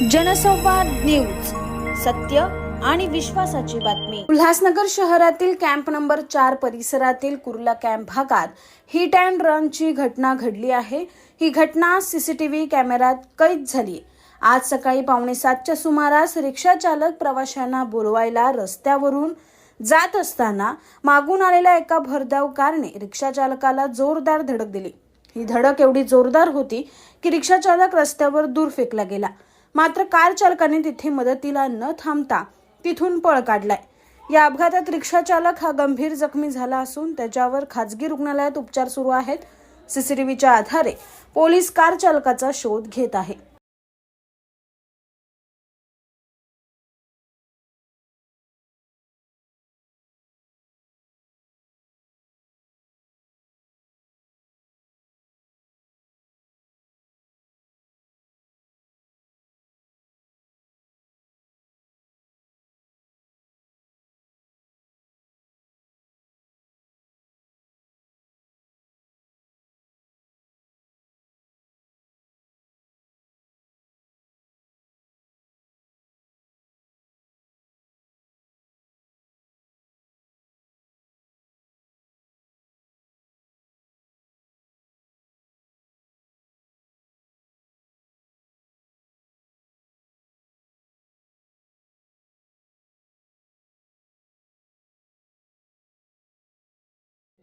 जनसंवाद न्यूज सत्य आणि विश्वासाची बातमी. उल्हासनगर शहरातील कॅम्प नंबर चार परिसरातील कुर्ला कॅम्प भागात हिट अँड रनची घटना घडली आहे. ही घटना सीसीटीव्ही कॅमेऱ्यात कैद झाली. आज सकाळी पावणे सातच्या सुमारास रिक्षा चालक प्रवाशांना बोलवायला रस्त्यावरून जात असताना मागून आलेल्या एका भरधाव कारने रिक्षा चालकाला जोरदार धडक दिली. ही धडक एवढी जोरदार होती की रिक्षा चालक रस्त्यावर दूर फेकला गेला. मात्र कार चालकाने तिथे मदतीला न थांबता तिथून पळ काढलाय. या अपघातात रिक्षा चालक हा गंभीर जखमी झाला असून त्याच्यावर खाजगी रुग्णालयात उपचार सुरू आहेत. सीसीटीव्हीच्या आधारे पोलीस कार चालकाचा शोध घेत आहे.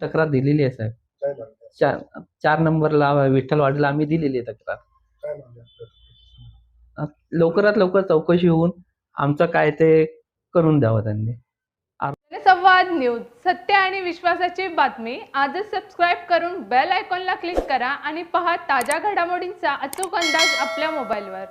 तक्रार दिलेली आहे साहेब. काय मागणी चार चार नंबरला विठ्ठलवाडीला आम्ही दिलेली आहे तक्रार. काय मागणी आपल्याला? लवकरात लवकर चौकशी होऊन आमचं काय ते करून द्यावं त्यांनी. जनसंवाद न्यूज सत्य आणि विश्वासाची बातमी. आजच सबस्क्राईब करून बेल आयकॉनला क्लिक करा आणि पहा ताज्या घडामोडींचा अचूक अंदाज आपल्या मोबाईलवर